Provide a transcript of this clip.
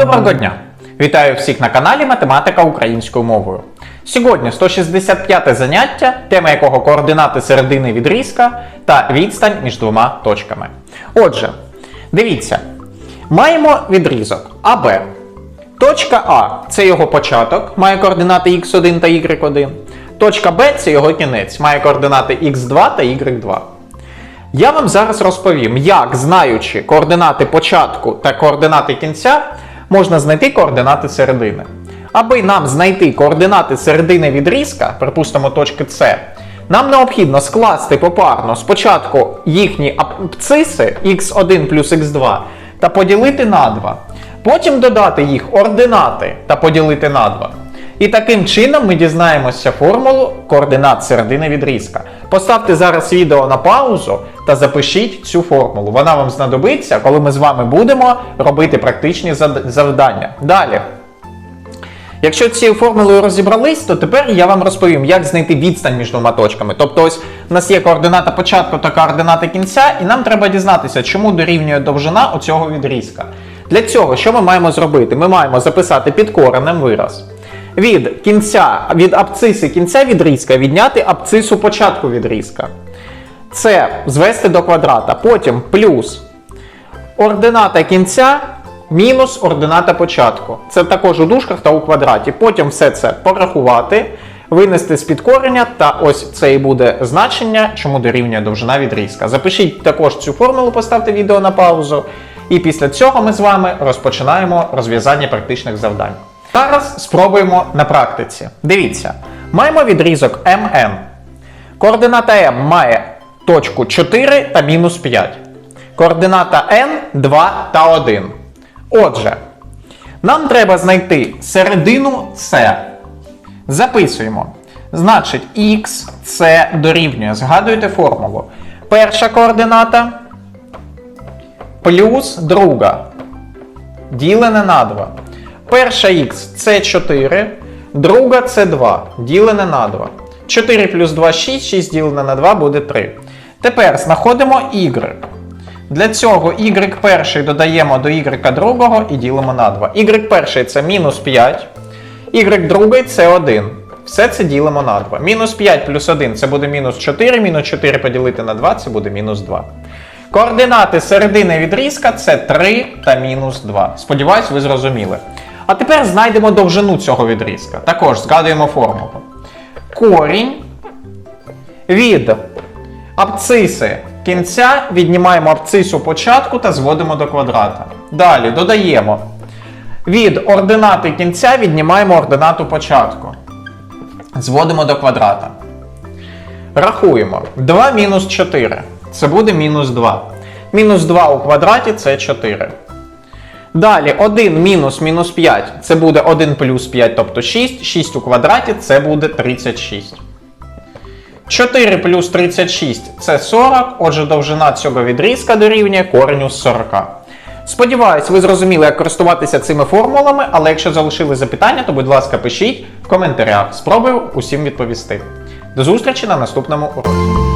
Доброго дня! Вітаю всіх на каналі Математика українською мовою. Сьогодні 165 заняття, тема якого координати середини відрізка та відстань між двома точками. Отже, дивіться, маємо відрізок АБ. Точка А це його початок, має координати x1 та y1. Точка Б це його кінець, має координати x2 та y2. Я вам зараз розповім, як, знаючи координати початку та координати кінця, можна знайти координати середини. Аби нам знайти координати середини відрізка, припустимо точки С, нам необхідно скласти попарно спочатку їхні абциси x1 плюс x2 та поділити на 2. Потім додати їх ординати та поділити на 2. І таким чином ми дізнаємося формулу координат середини відрізка. Поставте зараз відео на паузу та запишіть цю формулу. Вона вам знадобиться, коли ми з вами будемо робити практичні завдання. Далі. Якщо цією формулою розібрались, то тепер я вам розповім, як знайти відстань між двома точками. Тобто, ось у нас є координата початку та координата кінця, і нам треба дізнатися, чому дорівнює довжина оцього відрізка. Для цього, що ми маємо зробити? Ми маємо записати під коренем вираз. Від кінця, від абциси кінця відрізка відняти абцису початку відрізка. Це звести до квадрата. Потім плюс ордината кінця мінус ордината початку. Це також у дужках та у квадраті. Потім все це порахувати, винести з під кореня, та ось це і буде значення, чому дорівнює довжина відрізка. Запишіть також цю формулу, поставте відео на паузу. І після цього ми з вами розпочинаємо розв'язання практичних завдань. Зараз спробуємо на практиці. Дивіться, маємо відрізок МН. Координата М має точку 4 та мінус 5. Координата N 2 та 1. Отже, нам треба знайти середину С. Записуємо. Значить, X це дорівнює. Згадуйте формулу. Перша координата плюс друга. Ділене на 2. Перша х це 4, друга це 2, ділене на 2. 4 плюс 2 6, 6 ділене на 2 буде 3. Тепер знаходимо y. Для цього y перший додаємо до y другого і ділимо на 2. y перший це мінус 5, y другий це 1. Все це ділимо на 2. Мінус 5 плюс 1 це буде мінус 4, мінус 4 поділити на 2 це буде мінус 2. Координати середини відрізка це 3 та мінус 2. Сподіваюсь, ви зрозуміли. А тепер знайдемо довжину цього відрізка. Також згадуємо формулу. Корінь від абциси кінця віднімаємо абцису початку та зводимо до квадрата. Далі додаємо. Від ординати кінця віднімаємо ординату початку. Зводимо до квадрата. Рахуємо. 2 мінус 4. Це буде мінус 2. Мінус 2 у квадраті це 4. Далі 1 мінус мінус 5 це буде 1 плюс 5, тобто 6. 6 у квадраті це буде 36. 4 плюс 36 це 40. Отже, довжина цього відрізка дорівнює кореню з 40. Сподіваюсь, ви зрозуміли, як користуватися цими формулами, але якщо залишили запитання, то будь ласка, пишіть в коментарях. Спробую усім відповісти. До зустрічі на наступному уроці.